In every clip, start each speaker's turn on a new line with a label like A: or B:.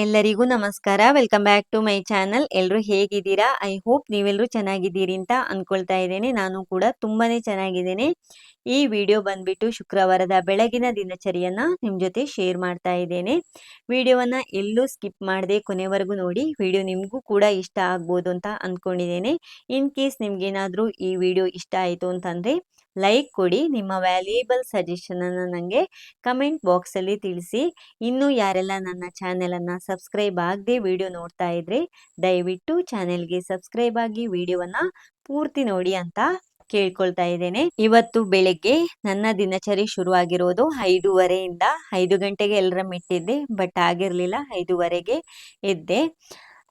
A: ಎಲ್ಲರಿಗೂ ನಮಸ್ಕಾರ. Welcome back to my channel ಎಲ್ಲರೂ ಹೇಗಿದ್ದೀರಾ? ಐ ಹೋಪ್ ನೀವೆಲ್ಲರೂ ಚೆನ್ನಾಗಿದ್ದೀರಿ ಅಂತ ಅಂದ್ಕೊಳ್ತಾ ಇದ್ದೇನೆ. ನಾನು ಕೂಡ ತುಂಬಾನೇ ಚೆನ್ನಾಗಿದ್ದೇನೆ. ಈ ವಿಡಿಯೋ ಬಂದ್ಬಿಟ್ಟು ಶುಕ್ರವಾರದ ಬೆಳಗಿನ ದಿನಚರಿಯನ್ನ ನಿಮ್ಮ ಜೊತೆ ಶೇರ್ ಮಾಡ್ತಾ ಇದ್ದೇನೆ. ವಿಡಿಯೋವನ್ನ ಎಲ್ಲೂ ಸ್ಕಿಪ್ ಮಾಡದೆ ಕೊನೆವರೆಗೂ ನೋಡಿ. ವಿಡಿಯೋ ನಿಮಗೂ ಕೂಡ ಇಷ್ಟ ಆಗ್ಬೋದು ಅಂತ ಅಂದ್ಕೊಂಡಿದ್ದೇನೆ ಇನ್ ಕೇಸ್ ನಿಮಗೇನಾದರೂ ಈ ವಿಡಿಯೋ ಇಷ್ಟ ಆಯಿತು ಅಂತಂದ್ರೆ ಲೈಕ್ ಕೊಡಿ, ನಿಮ್ಮ ವ್ಯಾಲ್ಯೂಯಬಲ್ ಸಜೆಷನ್ ಅನ್ನು ನನಗೆ ಕಮೆಂಟ್ ಬಾಕ್ಸ್ ಅಲ್ಲಿ ತಿಳಿಸಿ. ಇನ್ನು ಯಾರೆಲ್ಲ ನನ್ನ ಚಾನೆಲ್ ಅನ್ನ ಸಬ್ಸ್ಕ್ರೈಬ್ ಆಗದೆ ವಿಡಿಯೋ ನೋಡ್ತಾ ಇದ್ರೆ, ದಯವಿಟ್ಟು ಚಾನೆಲ್ಗೆ ಸಬ್ಸ್ಕ್ರೈಬ್ ಆಗಿ ವಿಡಿಯೋವನ್ನ ಪೂರ್ತಿ ನೋಡಿ ಅಂತ ಕೇಳ್ಕೊಳ್ತಾ ಇದ್ದೇನೆ. ಇವತ್ತು ಬೆಳಗ್ಗೆ ನನ್ನ ದಿನಚರಿ ಶುರುವಾಗಿರೋದು ಐದೂವರೆಯಿಂದ ಐದು ಗಂಟೆಗೆ ಎಲ್ಲರ ಮೆಟ್ಟಿದ್ದೆ ಬಟ್ ಆಗಿರಲಿಲ್ಲ, ಐದೂವರೆಗೆ ಎದ್ದೆ.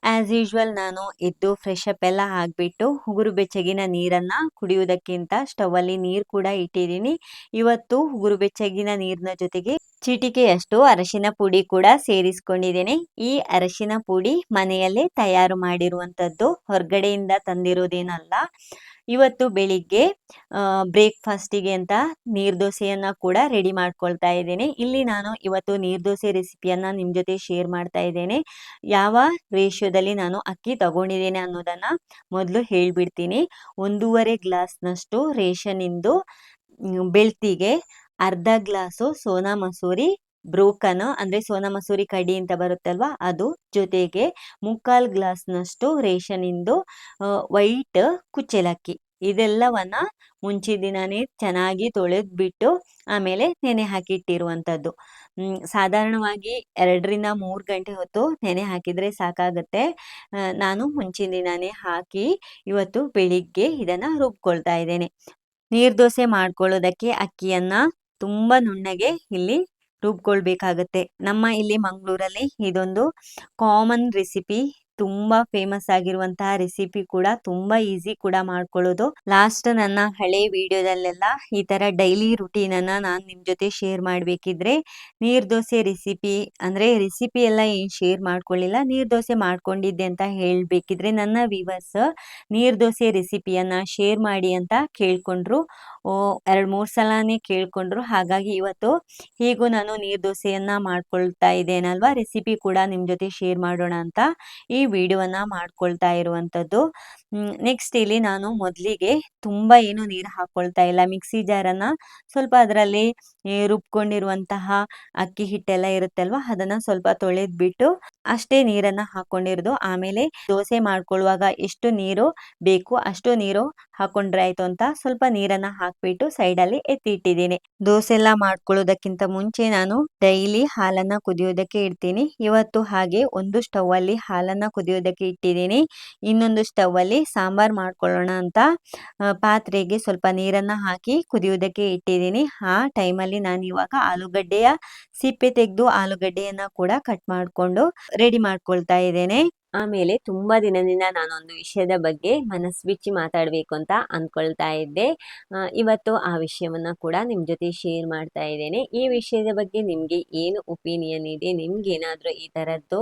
A: ಆಸ್ ಯೂಶ್ವಲ್ ನಾನು ಎದ್ದು ಫ್ರೆಶ್ ಅಪ್ ಎಲ್ಲ ಆಗಿಬಿಟ್ಟು ಉಗುರು ಬೆಚ್ಚಗಿನ ನೀರನ್ನು ಕುಡಿಯುವುದಕ್ಕಿಂತ ಸ್ಟವಲ್ಲಿ ನೀರು ಕೂಡ ಇಟ್ಟಿದ್ದೀನಿ. ಇವತ್ತು ಉಗುರು ಬೆಚ್ಚಗಿನ ನೀರಿನ ಜೊತೆಗೆ ಚಿಟಿಕೆಯಷ್ಟು ಅರಶಿನ ಪುಡಿ ಕೂಡ ಸೇರಿಸ್ಕೊಂಡಿದ್ದೇನೆ. ಈ ಅರಶಿನ ಪುಡಿ ಮನೆಯಲ್ಲೇ ತಯಾರು ಮಾಡಿರುವಂಥದ್ದು ಹೊರಗಡೆಯಿಂದ ತಂದಿರೋದೇನಲ್ಲ. ಇವತ್ತು ಬೆಳಿಗ್ಗೆ ಬ್ರೇಕ್ಫಾಸ್ಟಿಗೆ ಅಂತ ನೀರ್ ದೋಸೆಯನ್ನ ಕೂಡ ರೆಡಿ ಮಾಡ್ಕೊಳ್ತಾ ಇದ್ದೇನೆ. ಇಲ್ಲಿ ನಾನು ಇವತ್ತು ನೀರ್ ದೋಸೆ ರೆಸಿಪಿಯನ್ನ ನಿಮ್ ಜೊತೆ ಶೇರ್ ಮಾಡ್ತಾ ಇದ್ದೇನೆ. ಯಾವ ರೇಷಿಯೋದಲ್ಲಿ ನಾನು ಅಕ್ಕಿ ತಗೊಂಡಿದ್ದೇನೆ ಅನ್ನೋದನ್ನ ಮೊದಲು ಹೇಳ್ಬಿಡ್ತೀನಿ. ಒಂದೂವರೆ ಗ್ಲಾಸ್ನಷ್ಟು ರೇಷನ್ ಇಂದು ಬೆಳ್ತಿಗೆ ಅರ್ಧ ಗ್ಲಾಸು ಸೋನಾ ಮಸೂರಿ ಬ್ರೋಕನ್, ಅಂದ್ರೆ ಸೋನಾ ಮಸೂರಿ ಕಡಿ ಅಂತ ಬರುತ್ತಲ್ವಾ, ಅದು ಜೊತೆಗೆ ಮುಕ್ಕಾಲ್ ಗ್ಲಾಸ್ನಷ್ಟು ರೇಷನ್ ಇಂದು ವೈಟ್ ಕುಚ್ಚಲಕ್ಕಿ. ಇದೆಲ್ಲವನ್ನ ಮುಂಚಿನ ದಿನನೇ ಚೆನ್ನಾಗಿ ತೊಳೆದ್ಬಿಟ್ಟು ಆಮೇಲೆ ನೆನೆ ಹಾಕಿಟ್ಟಿರುವಂಥದ್ದು. ಸಾಧಾರಣವಾಗಿ ಎರಡರಿಂದ ಮೂರು ಗಂಟೆ ಹೊತ್ತು ನೆನೆ ಹಾಕಿದ್ರೆ ಸಾಕಾಗುತ್ತೆ. ನಾನು ಮುಂಚಿನ ದಿನನೇ ಹಾಕಿ ಇವತ್ತು ಬೆಳಿಗ್ಗೆ ಇದನ್ನ ರುಬ್ಕೊಳ್ತಾ ಇದ್ದೇನೆ. ನೀರ್ ದೋಸೆ ಮಾಡ್ಕೊಳ್ಳೋದಕ್ಕೆ ಅಕ್ಕಿಯನ್ನ ತುಂಬಾ ನುಣ್ಣಗೆ ಇಲ್ಲಿ ರುಬ್ಕೊಳ್ಬೇಕಾಗತ್ತೆ ನಮ್ಮ ಇಲ್ಲಿ ಮಂಗಳೂರಲ್ಲಿ ಇದೊಂದು ಕಾಮನ್ ರೆಸಿಪಿ ತುಂಬಾ ಫೇಮಸ್ ಆಗಿರುವಂತಹ ರೆಸಿಪಿ ಕೂಡ ತುಂಬಾ ಈಸಿ ಕೂಡ ಮಾಡ್ಕೊಳ್ಳೋದು. ಲಾಸ್ಟ್ ನನ್ನ ಹಳೆ ವಿಡಿಯೋದಲ್ಲೆಲ್ಲ ಈ ತರ ಡೈಲಿ ರುಟೀನ್ ಅನ್ನ ನಾನ್ ನಿಮ್ ಜೊತೆ ಶೇರ್ ಮಾಡ್ಬೇಕಿದ್ರೆ ನೀರ್ ದೋಸೆ ರೆಸಿಪಿ ಅಂದ್ರೆ ರೆಸಿಪಿ ಎಲ್ಲ ಏನ್ ಶೇರ್ ಮಾಡ್ಕೊಳ್ಳಿಲ್ಲ, ನೀರ್ ದೋಸೆ ಮಾಡ್ಕೊಂಡಿದ್ದೆ ಅಂತ ಹೇಳ್ಬೇಕಿದ್ರೆ ನನ್ನ ವಿವರ್ಸ್ ನೀರ್ ದೋಸೆ ರೆಸಿಪಿಯನ್ನ ಶೇರ್ ಮಾಡಿ ಅಂತ ಕೇಳ್ಕೊಂಡ್ರು. ಎರಡ್ ಮೂರ್ ಸಲನೇ ಕೇಳ್ಕೊಂಡ್ರು. ಹಾಗಾಗಿ ಇವತ್ತು ಹೀಗೂ ನಾನು ನೀರ್ ದೋಸೆಯನ್ನ ಮಾಡ್ಕೊಳ್ತಾ ಇದ್ದೇನಲ್ವಾ? ರೆಸಿಪಿ ಕೂಡ ನಿಮ್ ಜೊತೆ ಶೇರ್ ಮಾಡೋಣ ಅಂತ. ಈ ವಿಡಿಯೋವನ್ನ ಮಾಡ್ಕೊಳ್ತಾ ಇರುವಂತದ್ದು ನೆಕ್ಸ್ಟ್ ಇಲ್ಲಿ ನಾನು ಮೊದಲಿಗೆ ತುಂಬಾ ಏನು ನೀರು ಹಾಕೊಳ್ತಾ ಇಲ್ಲ. ಮಿಕ್ಸಿ ಜಾರನ್ನ ಸ್ವಲ್ಪ ಅದರಲ್ಲಿ ರುಬ್ಕೊಂಡಿರುವಂತಹ ಅಕ್ಕಿ ಹಿಟ್ಟೆಲ್ಲ ಇರುತ್ತಲ್ವಾ, ಅದನ್ನ ಸ್ವಲ್ಪ ತೊಳೆದ್ಬಿಟ್ಟು ಅಷ್ಟೇ ನೀರನ್ನ ಹಾಕೊಂಡಿರೋದು. ಆಮೇಲೆ ದೋಸೆ ಮಾಡ್ಕೊಳ್ಳುವಾಗ ಎಷ್ಟು ನೀರು ಬೇಕು ಅಷ್ಟು ನೀರು ಹಾಕೊಂಡ್ರೆ ಆಯ್ತು ಅಂತ ಸ್ವಲ್ಪ ನೀರನ್ನ ಹಾಕ್ಬಿಟ್ಟು ಸೈಡ್ ಅಲ್ಲಿ ಎತ್ತಿಟ್ಟಿದ್ದೀನಿ. ದೋಸೆ ಎಲ್ಲ ಮಾಡ್ಕೊಳ್ಳೋದಕ್ಕಿಂತ ಮುಂಚೆ ನಾನು ಡೈಲಿ ಹಾಲನ್ನ ಕುದಿಯೋದಕ್ಕೆ ಇಡ್ತೀನಿ. ಇವತ್ತು ಹಾಗೆ ಒಂದು ಸ್ಟವ್ ಅಲ್ಲಿ ಹಾಲನ್ನ ಕುದಿಯೋದಕ್ಕೆ ಇಟ್ಟಿದ್ದೀನಿ. ಇನ್ನೊಂದು ಸ್ಟವ್ ಅಲ್ಲಿ ಸಾಂಬಾರ್ ಮಾಡ್ಕೊಳ್ಳೋಣ ಅಂತ ಪಾತ್ರೆಗೆ ಸ್ವಲ್ಪ ನೀರನ್ನ ಹಾಕಿ ಕುದಿಯೋದಕ್ಕೆ ಇಟ್ಟಿದ್ದೀನಿ. ಆ ಟೈಮಲ್ಲಿ ನಾನು ಇವಾಗ ಆಲೂಗಡ್ಡೆಯ, ಸಿಪ್ಪೆ ತೆಗೆದು ಆಲೂಗಡ್ಡೆಯನ್ನ ಕೂಡ ಕಟ್ ಮಾಡಿಕೊಂಡು ರೆಡಿ ಮಾಡ್ಕೊಳ್ತಾ ಇದ್ದೇನೆ. ಆಮೇಲೆ ತುಂಬಾ ದಿನದಿಂದ ನಾನೊಂದು ವಿಷಯದ ಬಗ್ಗೆ ಮನಸ್ಸು ಬಿಚ್ಚಿ ಮಾತಾಡಬೇಕು ಅಂತ ಅಂದ್ಕೊಳ್ತಾ ಇದ್ದೆ. ಇವತ್ತು ಆ ವಿಷಯವನ್ನ ಕೂಡ ನಿಮ್ಮ ಜೊತೆ ಶೇರ್ ಮಾಡ್ತಾ ಇದ್ದೇನೆ. ಈ ವಿಷಯದ ಬಗ್ಗೆ ನಿಮಗೆ ಏನು ಒಪಿನಿಯನ್ ಇದೆ? ನಿಮ್ಗೆ ಏನಾದರೂ ಈ ತರದ್ದು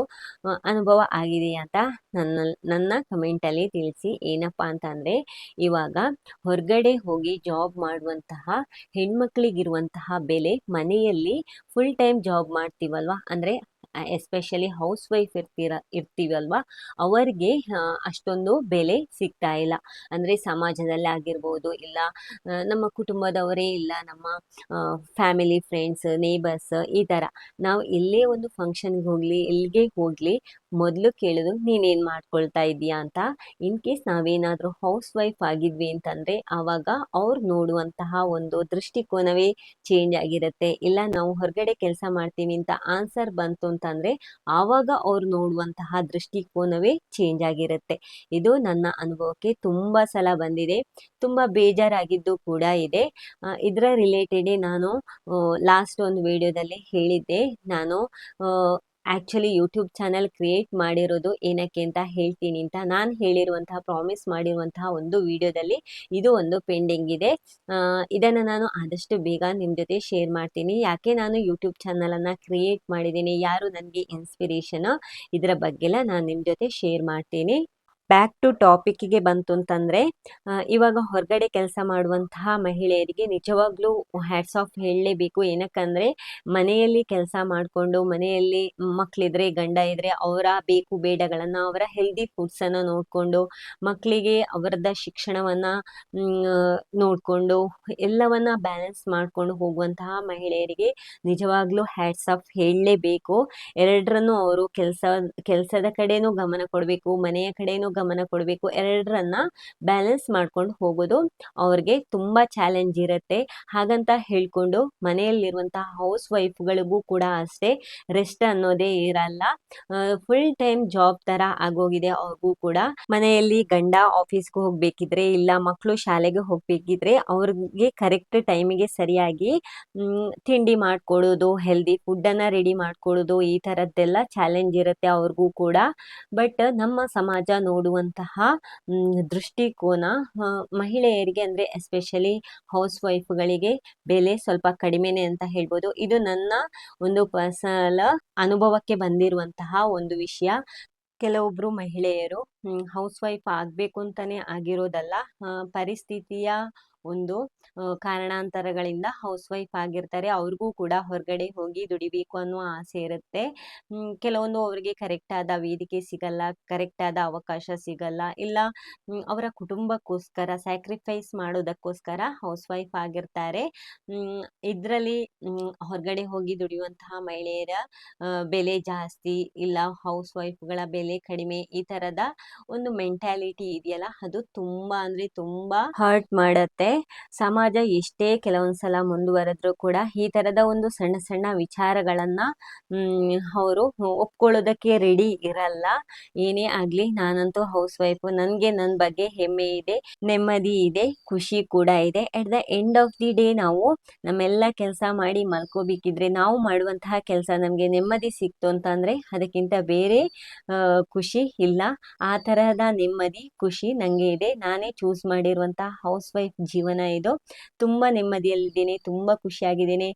A: ಅನುಭವ ಆಗಿದೆಯಾ ಅಂತ ನನ್ನ ನನ್ನ ಕಮೆಂಟಲ್ಲಿ ತಿಳಿಸಿ. ಏನಪ್ಪ ಅಂತ ಅಂದ್ರೆ, ಇವಾಗ ಹೊರಗಡೆ ಹೋಗಿ ಜಾಬ್ ಮಾಡುವಂತಹ, ಹೆಣ್ಮಕ್ಳಿಗಿರುವಂತಹ ಬೆಲೆ ಮನೆಯಲ್ಲಿ ಫುಲ್ ಟೈಮ್ ಜಾಬ್ ಮಾಡ್ತೀವಲ್ವಾ? ಅಂದ್ರೆ ಎಸ್ಪೆಷಲಿ ಹೌಸ್ ವೈಫ್ ಇರ್ತೀರ, ಇರ್ತೀವಲ್ವಾ? ಅವರಿಗೆ ಅಷ್ಟೊಂದು ಬೆಲೆ ಸಿಗ್ತಾ ಇಲ್ಲ. ಅಂದರೆ ಸಮಾಜದಲ್ಲಿ ಆಗಿರ್ಬೋದು, ಇಲ್ಲ ನಮ್ಮ ಕುಟುಂಬದವರೇ ಇಲ್ಲ, ನಮ್ಮ ಫ್ಯಾಮಿಲಿ ಫ್ರೆಂಡ್ಸ್ ನೇಬರ್ಸ್ ಈ ಥರ ನಾವು ಎಲ್ಲೇ ಒಂದು ಫಂಕ್ಷನ್ಗೆ ಹೋಗಲಿ ಎಲ್ಲಿಗೆ ಹೋಗಲಿ ಮೊದಲು ಕೇಳೋದು ನೀನೇನು ಮಾಡ್ಕೊಳ್ತಾ ಇದೀಯಾ ಅಂತ. ಇನ್ ಕೇಸ್ ನಾವೇನಾದರೂ ಹೌಸ್ ವೈಫ್ ಆಗಿದ್ವಿ ಅಂತಂದರೆ ಆವಾಗ ಅವ್ರು ನೋಡುವಂತಹ ಒಂದು ದೃಷ್ಟಿಕೋನವೇ ಚೇಂಜ್ ಆಗಿರುತ್ತೆ. ಇಲ್ಲ, ನಾವು ಹೊರಗಡೆ ಕೆಲಸ ಮಾಡ್ತೀವಿ ಅಂತ ಆನ್ಸರ್ ಬಂತು ಅಂತಂದರೆ ಆವಾಗ ಅವ್ರು ನೋಡುವಂತಹ ದೃಷ್ಟಿಕೋನವೇ ಚೇಂಜ್ ಆಗಿರುತ್ತೆ. ಇದು ನನ್ನ ಅನುಭವಕ್ಕೆ ತುಂಬ ಸಲ ಬಂದಿದೆ. ತುಂಬ ಬೇಜಾರಾಗಿದ್ದು ಕೂಡ ಇದೆ. ಇದರ ರಿಲೇಟೆಡೇ ನಾನು ಲಾಸ್ಟ್ ಒಂದು ವಿಡಿಯೋದಲ್ಲಿ ಹೇಳಿದ್ದೆ. ನಾನು ಆ್ಯಕ್ಚುಲಿ ಯೂಟ್ಯೂಬ್ ಚಾನಲ್ ಕ್ರಿಯೇಟ್ ಮಾಡಿರೋದು ಏನಕ್ಕೆ ಅಂತ ಹೇಳ್ತೀನಿ ಅಂತ ನಾನು ಹೇಳಿರುವಂತಹ ಪ್ರಾಮಿಸ್ ಮಾಡಿರುವಂತಹ ಒಂದು ವಿಡಿಯೋದಲ್ಲಿ ಇದು ಒಂದು ಪೆಂಡಿಂಗ್ ಇದೆ. ಇದನ್ನು ನಾನು ಆದಷ್ಟು ಬೇಗ ನಿಮ್ಮ ಜೊತೆ ಶೇರ್ ಮಾಡ್ತೀನಿ. ಯಾಕೆ ನಾನು ಯೂಟ್ಯೂಬ್ ಚಾನಲನ್ನು ಕ್ರಿಯೇಟ್ ಮಾಡಿದ್ದೀನಿ, ಯಾರು ನನಗೆ ಇನ್ಸ್ಪಿರೇಷನ್ ಇದರ ಬಗ್ಗೆಲ್ಲ ನಾನು ನಿಮ್ಮ ಜೊತೆ ಶೇರ್ ಮಾಡ್ತೀನಿ. ಬ್ಯಾಕ್ ಟು ಟಾಪಿಕ್ಕಿಗೆ ಬಂತು ಅಂತಂದರೆ ಇವಾಗ ಹೊರಗಡೆ ಕೆಲಸ ಮಾಡುವಂತಹ ಮಹಿಳೆಯರಿಗೆ ನಿಜವಾಗ್ಲೂ ಹ್ಯಾಟ್ಸ್ ಆಫ್ ಹೇಳಲೇಬೇಕು. ಏನಕ್ಕಂದರೆ, ಮನೆಯಲ್ಲಿ ಕೆಲಸ ಮಾಡಿಕೊಂಡು, ಮನೆಯಲ್ಲಿ ಮಕ್ಕಳಿದ್ರೆ ಗಂಡ ಇದ್ದರೆ ಅವರ ಬೇಕು ಬೇಡಗಳನ್ನು, ಅವರ ಹೆಲ್ದಿ ಫುಡ್ಸನ್ನು ನೋಡಿಕೊಂಡು ಮಕ್ಕಳಿಗೆ ಅವರದ ಶಿಕ್ಷಣವನ್ನು ನೋಡಿಕೊಂಡು, ಎಲ್ಲವನ್ನ ಬ್ಯಾಲೆನ್ಸ್ ಮಾಡಿಕೊಂಡು ಹೋಗುವಂತಹ ಮಹಿಳೆಯರಿಗೆ ನಿಜವಾಗ್ಲೂ ಹ್ಯಾಟ್ಸ್ ಆಫ್ ಹೇಳಲೇಬೇಕು. ಎರಡರನ್ನು ಅವರು ಕೆಲಸ, ಕೆಲಸದ ಕಡೆನೂ ಗಮನ ಕೊಡಬೇಕು, ಮನೆಯ ಕಡೆನೂ ಗಮನ ಕೊಡಬೇಕು. ಎರಡರನ್ನ ಬ್ಯಾಲೆನ್ಸ್ ಮಾಡ್ಕೊಂಡು ಹೋಗೋದು ಅವ್ರಿಗೆ ತುಂಬ ಚಾಲೆಂಜ್ ಇರುತ್ತೆ. ಹಾಗಂತ ಹೇಳ್ಕೊಂಡು ಮನೆಯಲ್ಲಿರುವಂತಹ ಹೌಸ್ ವೈಫ್ಗಳಿಗೂ ಕೂಡ ಅಷ್ಟೇ ರೆಸ್ಟ್ ಅನ್ನೋದೇ ಇರಲ್ಲ. ಫುಲ್ ಟೈಮ್ ಜಾಬ್ ತರ ಆಗೋಗಿದೆ ಅವ್ರಿಗೂ ಕೂಡ. ಮನೆಯಲ್ಲಿ ಗಂಡ ಆಫೀಸ್ಗೆ ಹೋಗ್ಬೇಕಿದ್ರೆ ಇಲ್ಲ ಮಕ್ಕಳು ಶಾಲೆಗೆ ಹೋಗ್ಬೇಕಿದ್ರೆ ಅವ್ರಿಗೆ ಕರೆಕ್ಟ್ ಟೈಮಿಗೆ ಸರಿಯಾಗಿ ತಿಂಡಿ ಮಾಡ್ಕೊಡೋದು ಹೆಲ್ದಿ ಫುಡ್ ಅನ್ನ ರೆಡಿ ಮಾಡ್ಕೊಡೋದು ಈ ತರದ್ದೆಲ್ಲ ಚಾಲೆಂಜ್ ಇರುತ್ತೆ ಅವ್ರಿಗೂ ಕೂಡ. ಬಟ್ ನಮ್ಮ ಸಮಾಜ ನೋಡುವಂತಹ ದೃಷ್ಟಿಕೋನ ಮಹಿಳೆಯರಿಗೆ ಅಂದರೆ ಎಸ್ಪೆಷಲಿ ಹೌಸ್ ವೈಫ್ಗಳಿಗೆ ಬೆಲೆ ಸ್ವಲ್ಪ ಕಡಿಮೆನೆ ಅಂತ ಹೇಳ್ಬೋದು. ಇದು ನನ್ನ ಒಂದು ಪರ್ಸನಲ್ ಅನುಭವಕ್ಕೆ ಬಂದಿರುವಂತಹ ಒಂದು ವಿಷಯ. ಕೆಲವೊಬ್ಬರು ಮಹಿಳೆಯರು ಹೌಸ್ ವೈಫ್ ಆಗಬೇಕು ಅಂತಾನೆ ಆಗಿರೋದಲ್ಲ ಪರಿಸ್ಥಿತಿಯ ಒಂದು ಕಾರಣಾಂತರಗಳಿಂದ ಹೌಸ್ ವೈಫ್ ಆಗಿರ್ತಾರೆ. ಅವ್ರಿಗೂ ಕೂಡ ಹೊರಗಡೆ ಹೋಗಿ ದುಡಿಬೇಕು ಅನ್ನೋ ಆಸೆ ಇರುತ್ತೆ. ಕೆಲವೊಂದು ಅವರಿಗೆ ಕರೆಕ್ಟ್ ಆದ ವೇದಿಕೆ ಸಿಗಲ್ಲ ಕರೆಕ್ಟ್ ಆದ ಅವಕಾಶ ಸಿಗಲ್ಲ. ಇಲ್ಲ ಅವರ ಕುಟುಂಬಕ್ಕೋಸ್ಕರ ಸ್ಯಾಕ್ರಿಫೈಸ್ ಮಾಡೋದಕ್ಕೋಸ್ಕರ ಹೌಸ್ ವೈಫ್ ಆಗಿರ್ತಾರೆ. ಇದರಲ್ಲಿ ಹೊರಗಡೆ ಹೋಗಿ ದುಡಿಯುವಂತಹ ಮಹಿಳೆಯರ ಬೆಲೆ ಜಾಸ್ತಿ ಇಲ್ಲ, ಹೌಸ್ ವೈಫ್ಗಳ ಬೆಲೆ ಕಡಿಮೆ ಈ ತರದ ಒಂದು ಮೆಂಟ್ಯಾಲಿಟಿ ಇದೆಯಲ್ಲ, ಅದು ತುಂಬಾ ಅಂದ್ರೆ ತುಂಬಾ ಹರ್ಟ್ ಮಾಡುತ್ತೆ. ಸಮಾಜ ಎಷ್ಟೇ ಕೆಲವೊಂದ್ಸಲ ಮುಂದುವರೆದ್ರು ಕೂಡ ಈ ತರದ ಒಂದು ಸಣ್ಣ ಸಣ್ಣ ವಿಚಾರಗಳನ್ನ ಅವರು ಒಪ್ಕೊಳ್ಳೋದಕ್ಕೆ ರೆಡಿ ಇರಲ್ಲ. ಏನೇ ಆಗ್ಲಿ ನಾನಂತೂ ಹೌಸ್ ವೈಫ್ ನನ್ಗೆ ನನ್ನ ಬಗ್ಗೆ ಹೆಮ್ಮೆ ಇದೆ, ನೆಮ್ಮದಿ ಇದೆ, ಖುಷಿ ಕೂಡ ಇದೆ. At the end of the day ನಾವು ನಮ್ಮೆಲ್ಲ ಕೆಲಸ ಮಾಡಿ ಮಲ್ಕೋಬೇಕಿದ್ರೆ ನಾವು ಮಾಡುವಂತಹ ಕೆಲಸ ನಮ್ಗೆ ನೆಮ್ಮದಿ ಸಿಕ್ತು ಅಂತಂದ್ರೆ ಅದಕ್ಕಿಂತ ಬೇರೆ ಖುಷಿ ಇಲ್ಲ. ಆ ತರಹದ ನೆಮ್ಮದಿ, ಖುಷಿ ನಂಗೆ ಇದೆ. ನಾನೇ ಚೂಸ್ ಮಾಡಿರುವಂತಹ ಹೌಸ್ ವೈಫ್ ಜೀವನ ಇದು. ತುಂಬ ನೆಮ್ಮದಿಯಲ್ಲಿದ್ದೇನೆ, ತುಂಬ ಖುಷಿಯಾಗಿದ್ದೇನೆ.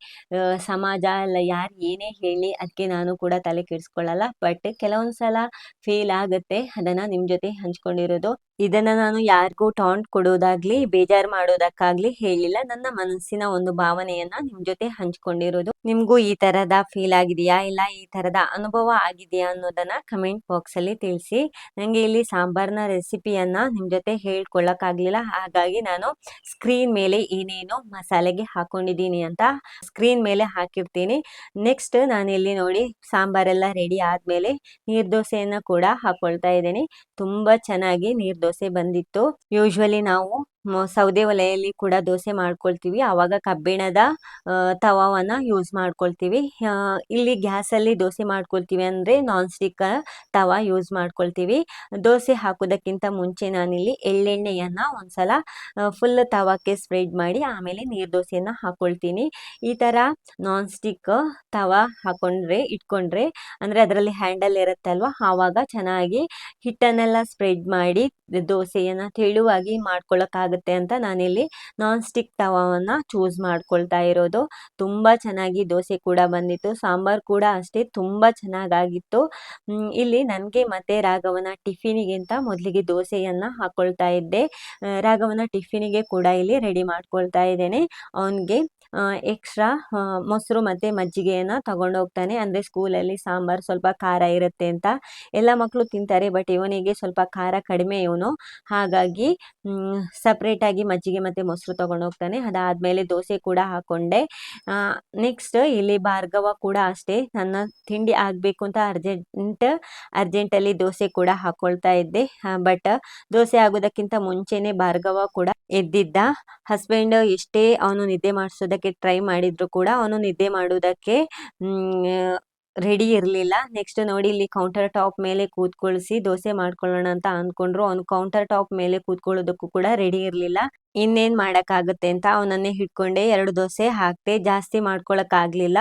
A: ಸಮಾಜ ಎಲ್ಲ ಯಾರು ಏನೇ ಹೇಳಿ ಅದಕ್ಕೆ ನಾನು ಕೂಡ ತಲೆ ಕೆಡಿಸ್ಕೊಳ್ಳಲ್ಲ. ಬಟ್ ಕೆಲವೊಂದು ಸಲ ಫೀಲ್ ಆಗುತ್ತೆ, ಅದನ್ನು ನಿಮ್ಮ ಜೊತೆ ಹಂಚ್ಕೊಂಡಿರೋದು. ಇದನ್ನ ನಾನು ಯಾರಿಗೂ ಟಾಂಟ್ ಕೊಡೋದಾಗ್ಲಿ, ಬೇಜಾರು ಮಾಡೋದಕ್ಕಾಗ್ಲಿ ಹೇಳಿಲ್ಲ. ನನ್ನ ಮನಸ್ಸಿನ ಒಂದು ಭಾವನೆಯನ್ನ ನಿಮ್ ಜೊತೆ ಹಂಚ್ಕೊಂಡಿರೋದು. ನಿಮ್ಗೂ ಈ ತರದ ಫೀಲ್ ಆಗಿದೆಯಾ, ಇಲ್ಲ ಈ ತರದ ಅನುಭವ ಆಗಿದೆಯಾ ಅನ್ನೋದನ್ನ ಕಮೆಂಟ್ ಬಾಕ್ಸ್ ಅಲ್ಲಿ ತಿಳಿಸಿ. ನಂಗೆ ಇಲ್ಲಿ ಸಾಂಬಾರ್ನ ರೆಸಿಪಿಯನ್ನ ನಿಮ್ ಜೊತೆ ಹೇಳ್ಕೊಳ್ಳೋಕ್ಕಾಗಲಿಲ್ಲ ಹಾಗಾಗಿ ನಾನು ಸ್ಕ್ರೀನ್ ಮೇಲೆ ಏನೇನು ಮಸಾಲೆಗೆ ಹಾಕೊಂಡಿದ್ದೀನಿ ಅಂತ ಸ್ಕ್ರೀನ್ ಮೇಲೆ ಹಾಕಿರ್ತೀನಿ. ನೆಕ್ಸ್ಟ್ ನಾನು ಇಲ್ಲಿ ನೋಡಿ ಸಾಂಬಾರೆಲ್ಲ ರೆಡಿ ಆದ್ಮೇಲೆ ನೀರ್ ದೋಸೆಯನ್ನ ಕೂಡ ಹಾಕೊಳ್ತಾ ಇದ್ದೀನಿ. ತುಂಬಾ ಚೆನ್ನಾಗಿ ನೀರ್ ದೋಸೆ ಬಂದಿತ್ತು. ಯೂಶ್ವಲಿ ನಾವು ಸೌದೆ ಒಲೆಯಲ್ಲಿ ಕೂಡ ದೋಸೆ ಮಾಡ್ಕೊಳ್ತೀವಿ. ಆವಾಗ ಕಬ್ಬಿಣದ ತವಾವನ್ನ ಯೂಸ್ ಮಾಡ್ಕೊಳ್ತೀವಿ. ಇಲ್ಲಿ ಗ್ಯಾಸಲ್ಲಿ ದೋಸೆ ಮಾಡ್ಕೊಳ್ತೀವಿ ಅಂದರೆ ನಾನ್ ಸ್ಟಿಕ್ ತವಾ ಯೂಸ್ ಮಾಡ್ಕೊಳ್ತೀವಿ. ದೋಸೆ ಹಾಕೋದಕ್ಕಿಂತ ಮುಂಚೆ ನಾನಿಲ್ಲಿ ಎಳ್ಳೆಣ್ಣೆಯನ್ನು ಒಂದ್ಸಲ ಫುಲ್ ತವಾಕ್ಕೆ ಸ್ಪ್ರೆಡ್ ಮಾಡಿ ಆಮೇಲೆ ನೀರು ದೋಸೆಯನ್ನು ಹಾಕೊಳ್ತೀನಿ. ಈ ಥರ ನಾನ್ ಸ್ಟಿಕ್ ತವಾ ಹಾಕೊಂಡ್ರೆ, ಇಟ್ಕೊಂಡ್ರೆ, ಅಂದರೆ ಅದರಲ್ಲಿ ಹ್ಯಾಂಡಲ್ ಇರುತ್ತಲ್ವ, ಆವಾಗ ಚೆನ್ನಾಗಿ ಹಿಟ್ಟನ್ನೆಲ್ಲ ಸ್ಪ್ರೆಡ್ ಮಾಡಿ ದೋಸೆಯನ್ನು ತೆಳುವಾಗಿ ಮಾಡ್ಕೊಳ್ಳೋಕ್ಕಾಗ ಆಗುತ್ತೆ ಅಂತ ನಾನಿಲ್ಲಿ ನಾನ್ ಸ್ಟಿಕ್ ತವಾವನ್ನ ಚೂಸ್ ಮಾಡ್ಕೊಳ್ತಾ ಇರೋದು. ತುಂಬಾ ಚೆನ್ನಾಗಿ ದೋಸೆ ಕೂಡ ಬಂದಿತ್ತು, ಸಾಂಬಾರ್ ಕೂಡ ಅಷ್ಟೇ, ತುಂಬ ಚೆನ್ನಾಗಾಗಿತ್ತು. ಇಲ್ಲಿ ನನಗೆ ಮತ್ತೆ ರಾಘವನ ಟಿಫಿನಿಗಿಂತ ಮೊದಲಿಗೆ ದೋಸೆಯನ್ನ ಹಾಕೊಳ್ತಾ ಇದ್ದೆ. ರಾಘವನ ಟಿಫಿನಿಗೆ ಕೂಡ ಇಲ್ಲಿ ರೆಡಿ ಮಾಡ್ಕೊಳ್ತಾ ಇದ್ದೇನೆ. ಅವನಿಗೆ ಎಕ್ಸ್ಟ್ರಾ ಮೊಸರು ಮತ್ತು ಮಜ್ಜಿಗೆಯನ್ನು ತಗೊಂಡೋಗ್ತಾನೆ. ಅಂದರೆ ಸ್ಕೂಲಲ್ಲಿ ಸಾಂಬಾರು ಸ್ವಲ್ಪ ಖಾರ ಇರುತ್ತೆ ಅಂತ ಎಲ್ಲ ಮಕ್ಕಳು ತಿಂತಾರೆ ಬಟ್ ಇವನಿಗೆ ಸ್ವಲ್ಪ ಖಾರ ಕಡಿಮೆ ಇವನು. ಹಾಗಾಗಿ ಸಪ್ರೇಟಾಗಿ ಮಜ್ಜಿಗೆ ಮತ್ತು ಮೊಸರು ತೊಗೊಂಡೋಗ್ತಾನೆ. ಅದಾದಮೇಲೆ ದೋಸೆ ಕೂಡ ಹಾಕ್ಕೊಂಡೆ ನೆಕ್ಸ್ಟ್ ಇಲ್ಲಿ ಭಾರ್ಗವ ಕೂಡ ಅಷ್ಟೇ. ನನ್ನ ತಿಂಡಿ ಆಗಬೇಕು ಅಂತ ಅರ್ಜೆಂಟ್ ಅರ್ಜೆಂಟಲ್ಲಿ ದೋಸೆ ಕೂಡ ಹಾಕ್ಕೊಳ್ತಾ ಇದ್ದೆ. ಬಟ್ ದೋಸೆ ಆಗೋದಕ್ಕಿಂತ ಮುಂಚೆನೇ ಭಾರ್ಗವ ಕೂಡ ಎದ್ದಿದ್ದ. ಹಸ್ಬೆಂಡ್ ಎಷ್ಟೇ ಅವನು ನಿದ್ದೆ ಮಾಡಿಸೋದಕ್ಕೆ ಟ್ರೈ ಮಾಡಿದ್ರು ಕೂಡ ಅವನು ನಿದ್ದೆ ಮಾಡೋದಕ್ಕೆ ರೆಡಿ ಇರಲಿಲ್ಲ. ನೆಕ್ಸ್ಟ್ ನೋಡಿ ಇಲ್ಲಿ ಕೌಂಟರ್ ಟಾಪ್ ಮೇಲೆ ಕೂತ್ಕೊಳಿಸಿ ದೋಸೆ ಮಾಡ್ಕೊಳ್ಳೋಣ ಅಂತ ಅಂದ್ಕೊಂಡ್ರು. ಅವ್ನು ಕೌಂಟರ್ ಟಾಪ್ ಮೇಲೆ ಕೂತ್ಕೊಳ್ಳೋದಕ್ಕೂ ಕೂಡ ರೆಡಿ ಇರಲಿಲ್ಲ. ಇನ್ನೇನು ಮಾಡೋಕ್ಕಾಗುತ್ತೆ ಅಂತ ಅವನನ್ನೇ ಹಿಡ್ಕೊಂಡೆ ಎರಡು ದೋಸೆ ಹಾಕ್ತೆ ಜಾಸ್ತಿ ಮಾಡ್ಕೊಳಕ್ಕಾಗಲಿಲ್ಲ.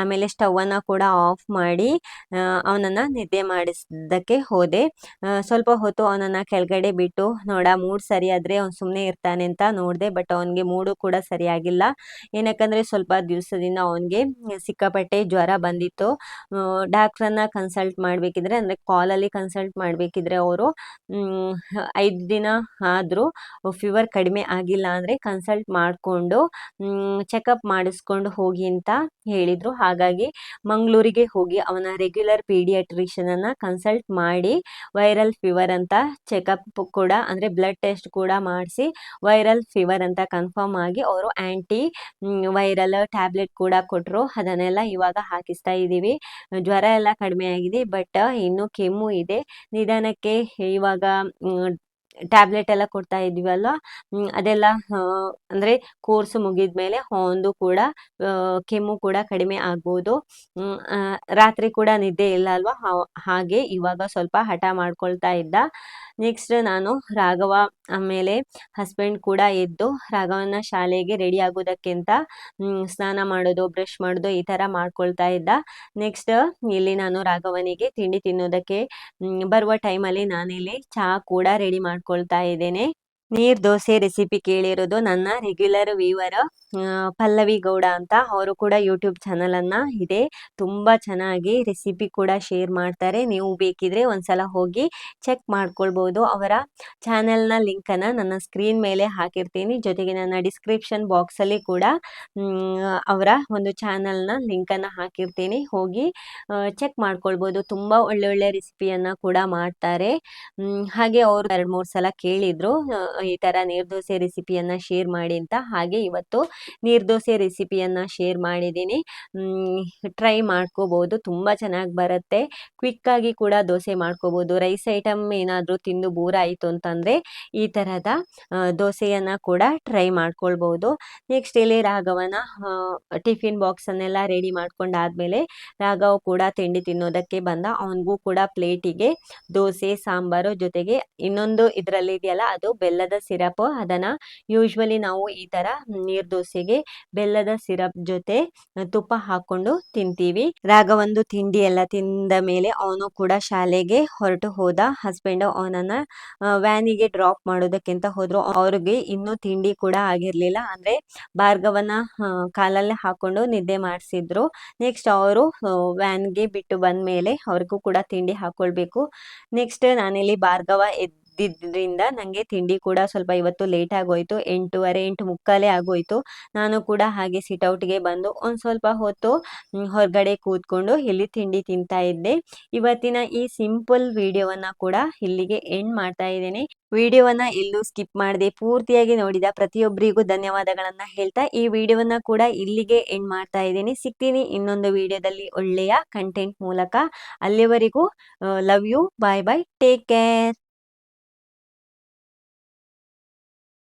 A: ಆಮೇಲೆ ಸ್ಟವನ್ನು ಕೂಡ ಆಫ್ ಮಾಡಿ ಅವನನ್ನು ನಿದ್ದೆ ಮಾಡಿಸೋದಕ್ಕೆ ಹೋದೆ. ಸ್ವಲ್ಪ ಹೊತ್ತು ಅವನನ್ನು ಕೆಳಗಡೆ ಬಿಟ್ಟು, ನೋಡ ಮೂಡ್ ಸರಿ ಆದರೆ ಅವ್ನು ಸುಮ್ಮನೆ ಇರ್ತಾನೆ ಅಂತ ನೋಡಿದೆ, ಬಟ್ ಅವನಿಗೆ ಮೂಡು ಕೂಡ ಸರಿಯಾಗಿಲ್ಲ. ಏನಕ್ಕಂದರೆ ಸ್ವಲ್ಪ ದಿವಸದಿಂದ ಅವನಿಗೆ ಸಿಕ್ಕಾಪಟ್ಟೆ ಜ್ವರ ಬಂದಿತ್ತು. ಡಾಕ್ಟ್ರನ್ನ ಕನ್ಸಲ್ಟ್ ಮಾಡಬೇಕಿದ್ರೆ, ಅಂದರೆ ಕಾಲಲ್ಲಿ ಕನ್ಸಲ್ಟ್ ಮಾಡಬೇಕಿದ್ರೆ ಅವರು ಐದು ದಿನ ಆದರೂ, ಫೀವರ್ ಕಡಿಮೆ ಆಗಿಲ್ಲ ಅಂದರೆ ಕನ್ಸಲ್ಟ್ ಮಾಡಿಕೊಂಡು ಚೆಕಪ್ ಮಾಡಿಸ್ಕೊಂಡು ಹೋಗಿ ಅಂತ ಹೇಳಿದರು. ಹಾಗಾಗಿ ಮಂಗಳೂರಿಗೆ ಹೋಗಿ ಅವನ ರೆಗ್ಯುಲರ್ ಪೀಡಿಯಾಟ್ರಿಷನನ್ನು ಕನ್ಸಲ್ಟ್ ಮಾಡಿ ವೈರಲ್ ಫೀವರ್ ಅಂತ ಚೆಕಪ್ ಕೂಡ ಅಂದರೆ ಬ್ಲಡ್ ಟೆಸ್ಟ್ ಕೂಡ ಮಾಡಿಸಿ ವೈರಲ್ ಫೀವರ್ ಅಂತ ಕನ್ಫರ್ಮ್ ಆಗಿ ಅವರು ಆ್ಯಂಟಿ ವೈರಲ್ ಟ್ಯಾಬ್ಲೆಟ್ ಕೂಡ ಕೊಟ್ಟರು ಅದನ್ನೆಲ್ಲ ಇವಾಗ ಹಾಕಿಸ್ತಾ ಇದ್ದೀವಿ ಜ್ವರ ಎಲ್ಲ ಕಡಿಮೆ ಆಗಿದೆ ಬಟ್ ಇನ್ನೂ ಕೆಮ್ಮು ಇದೆ. ನಿಧಾನಕ್ಕೆ ಇವಾಗ ಟ್ಯಾಬ್ಲೆಟ್ ಎಲ್ಲ ಕೊಡ್ತಾ ಇದ್ವಲ್ಲ ಅದೆಲ್ಲ ಅಂದರೆ ಕೋರ್ಸ್ ಮುಗಿದ ಮೇಲೆ ಒಂದು ಕೂಡ ಕೆಮ್ಮು ಕೂಡ ಕಡಿಮೆ ಆಗ್ಬೋದು. ರಾತ್ರಿ ಕೂಡ ನಿದ್ದೆ ಇಲ್ಲ ಅಲ್ವಾ? ಹಾಗೆ ಇವಾಗ ಸ್ವಲ್ಪ ಹಠ ಮಾಡ್ಕೊಳ್ತಾ ಇದ್ದ. ನೆಕ್ಸ್ಟ್ ನಾನು ರಾಘವ, ಆಮೇಲೆ ಹಸ್ಬೆಂಡ್ ಕೂಡ ಎದ್ದು ರಾಘವನ ಶಾಲೆಗೆ ರೆಡಿ ಆಗೋದಕ್ಕಿಂತ ಸ್ನಾನ ಮಾಡೋದು ಬ್ರಷ್ ಮಾಡೋದು ಈ ಥರ ಮಾಡ್ಕೊಳ್ತಾ ಇದ್ದ. ನೆಕ್ಸ್ಟ್ ಇಲ್ಲಿ ನಾನು ರಾಘವನಿಗೆ ತಿಂಡಿ ತಿನ್ನೋದಕ್ಕೆ ಬರುವ ಟೈಮಲ್ಲಿ ನಾನಿಲ್ಲಿ ಚಹಾ ಕೂಡ ರೆಡಿ ಮಾಡ್ಕೊಳ್ತಾ ಇದ್ದೇನೆ. ನೀರ್ ದೋಸೆ ರೆಸಿಪಿ ಕೇಳಿರೋದು ನನ್ನ ರೆಗ್ಯುಲರ್ ವೀವರ್ ಪಲ್ಲವಿ ಗೌಡ ಅಂತ. ಅವರು ಕೂಡ ಯೂಟ್ಯೂಬ್ ಚಾನಲ್ ಅನ್ನ ಇದೆ. ತುಂಬಾ ಚೆನ್ನಾಗಿ ರೆಸಿಪಿ ಕೂಡ ಶೇರ್ ಮಾಡ್ತಾರೆ. ನೀವು ಬೇಕಿದ್ರೆ ಒಂದ್ಸಲ ಹೋಗಿ ಚೆಕ್ ಮಾಡ್ಕೊಳ್ಬಹುದು ಅವರ ಚಾನೆಲ್ನ ಅನ್ನ ನನ್ನ ಸ್ಕ್ರೀನ್ ಮೇಲೆ ಹಾಕಿರ್ತೀನಿ. ಜೊತೆಗೆ ನನ್ನ ಡಿಸ್ಕ್ರಿಪ್ಷನ್ ಬಾಕ್ಸ್ ಅಲ್ಲಿ ಕೂಡ ಅವರ ಒಂದು ಚಾನೆಲ್ನ ಲಿಂಕ್ ಅನ್ನ ಹಾಕಿರ್ತೀನಿ. ಹೋಗಿ ಚೆಕ್ ಮಾಡ್ಕೊಳ್ಬೋದು. ತುಂಬ ಒಳ್ಳೊಳ್ಳೆ ರೆಸಿಪಿಯನ್ನ ಕೂಡ ಮಾಡ್ತಾರೆ. ಹಾಗೆ ಅವರು ಎರಡು ಮೂರು ಸಲ ಕೇಳಿದ್ರು. ಈ ಥರ ನೀರ್ದೋಸೆ ರೆಸಿಪಿಯನ್ನು ಶೇರ್ ಮಾಡಿ ಅಂತ. ಹಾಗೆ ಇವತ್ತು ನೀರ್ದೋಸೆ ರೆಸಿಪಿಯನ್ನು ಶೇರ್ ಮಾಡಿದ್ದೀನಿ. ಟ್ರೈ ಮಾಡ್ಕೋಬೋದು. ತುಂಬ ಚೆನ್ನಾಗಿ ಬರುತ್ತೆ. ಕ್ವಿಕ್ಕಾಗಿ ಕೂಡ ದೋಸೆ ಮಾಡ್ಕೋಬಹುದು ರೈಸ್ ಐಟಮ್ ಏನಾದರೂ ತಿಂದು ಬೋರ್ ಆಯಿತು ಅಂತಂದರೆ ಈ ಥರದ ದೋಸೆಯನ್ನ ಕೂಡ ಟ್ರೈ ಮಾಡ್ಕೊಳ್ಬೋದು. ನೆಕ್ಸ್ಟ್ ಇಲ್ಲಿ ರಾಘವನ ಟಿಫಿನ್ ಬಾಕ್ಸನ್ನೆಲ್ಲ ರೆಡಿ ಮಾಡ್ಕೊಂಡಾದ್ಮೇಲೆ ರಾಘವ್ ಕೂಡ ತಿಂಡಿ ತಿನ್ನೋದಕ್ಕೆ ಬಂದ. ಅವನಿಗೂ ಕೂಡ ಪ್ಲೇಟಿಗೆ ದೋಸೆ, ಸಾಂಬಾರು ಜೊತೆಗೆ ಇನ್ನೊಂದು ಇದರಲ್ಲಿ ಇದೆಯಲ್ಲ ಅದು ಬೆಲ್ಲದ ಸಿರಪ್, ಅದನ್ನ ಯೂಶ್ವಲಿ ನಾವು ಈ ತರ ನೀರ್ ದೋಸೆಗೆ ಬೆಲ್ಲದ ಸಿರಪ್ ಜೊತೆ ತುಪ್ಪ ಹಾಕೊಂಡು ತಿಂತೀವಿ. ರಾಘವಂದು ತಿಂಡಿ ಎಲ್ಲ ತಿಂದ ಮೇಲೆ ಅವನು ಕೂಡ ಶಾಲೆಗೆ ಹೊರಟು ಹೋದ ಹಸ್ಬೆಂಡ್ ಅವನನ್ನ ವ್ಯಾನಿಗೆ ಡ್ರಾಪ್ ಮಾಡೋದಕ್ಕಿಂತ ಹೋದ್ರು. ಅವ್ರಿಗೆ ಇನ್ನೂ ತಿಂಡಿ ಕೂಡ ಆಗಿರ್ಲಿಲ್ಲ. ಅಂದ್ರೆ ಭಾರ್ಗವನ ಕಾಲಲ್ಲೇ ಹಾಕೊಂಡು ನಿದ್ದೆ ಮಾಡಿಸಿದ್ರು. ನೆಕ್ಸ್ಟ್ ಅವರು ವ್ಯಾನ್ಗೆ ಬಿಟ್ಟು ಬಂದ ಮೇಲೆ ಅವ್ರಿಗೂ ಕೂಡ ತಿಂಡಿ ಹಾಕೊಳ್ಬೇಕು. ನೆಕ್ಸ್ಟ್ ನಾನಿಲ್ಲಿ ಭಾರ್ಗವ ಎದ್ ಇದ್ದಿದ್ದರಿಂದ ನನಗೆ ತಿಂಡಿ ಕೂಡ ಸ್ವಲ್ಪ ಇವತ್ತು ಲೇಟ್ ಆಗೋಯ್ತು. ಎಂಟೂವರೆ ಎಂಟು ಮುಕ್ಕಾಲೇ ಆಗೋಯ್ತು. ನಾನು ಕೂಡ ಹಾಗೆ ಸಿಟೌಟ್ಗೆ ಬಂದು ಒಂದು ಸ್ವಲ್ಪ ಹೊತ್ತು ಹೊರಗಡೆ ಕೂತ್ಕೊಂಡು ಇಲ್ಲಿ ತಿಂಡಿ ತಿಂತಾ ಇದ್ದೆ. ಇವತ್ತಿನ ಈ ಸಿಂಪಲ್ ವಿಡಿಯೋವನ್ನ ಕೂಡ ಇಲ್ಲಿಗೆ ಎಂಡ್ ಮಾಡ್ತಾ ಇದ್ದೇನೆ. ವಿಡಿಯೋವನ್ನ ಎಲ್ಲೂ ಸ್ಕಿಪ್ ಮಾಡದೆ ಪೂರ್ತಿಯಾಗಿ ನೋಡಿದ ಪ್ರತಿಯೊಬ್ಬರಿಗೂ ಧನ್ಯವಾದಗಳನ್ನ ಹೇಳ್ತಾ ಈ ವಿಡಿಯೋವನ್ನ ಕೂಡ ಇಲ್ಲಿಗೆ ಎಂಡ್ ಮಾಡ್ತಾ ಇದ್ದೀನಿ. ಸಿಗ್ತೀನಿ ಇನ್ನೊಂದು ವಿಡಿಯೋದಲ್ಲಿ ಒಳ್ಳೆಯ ಕಂಟೆಂಟ್ ಮೂಲಕ. ಅಲ್ಲಿವರೆಗೂ love you bye bye take care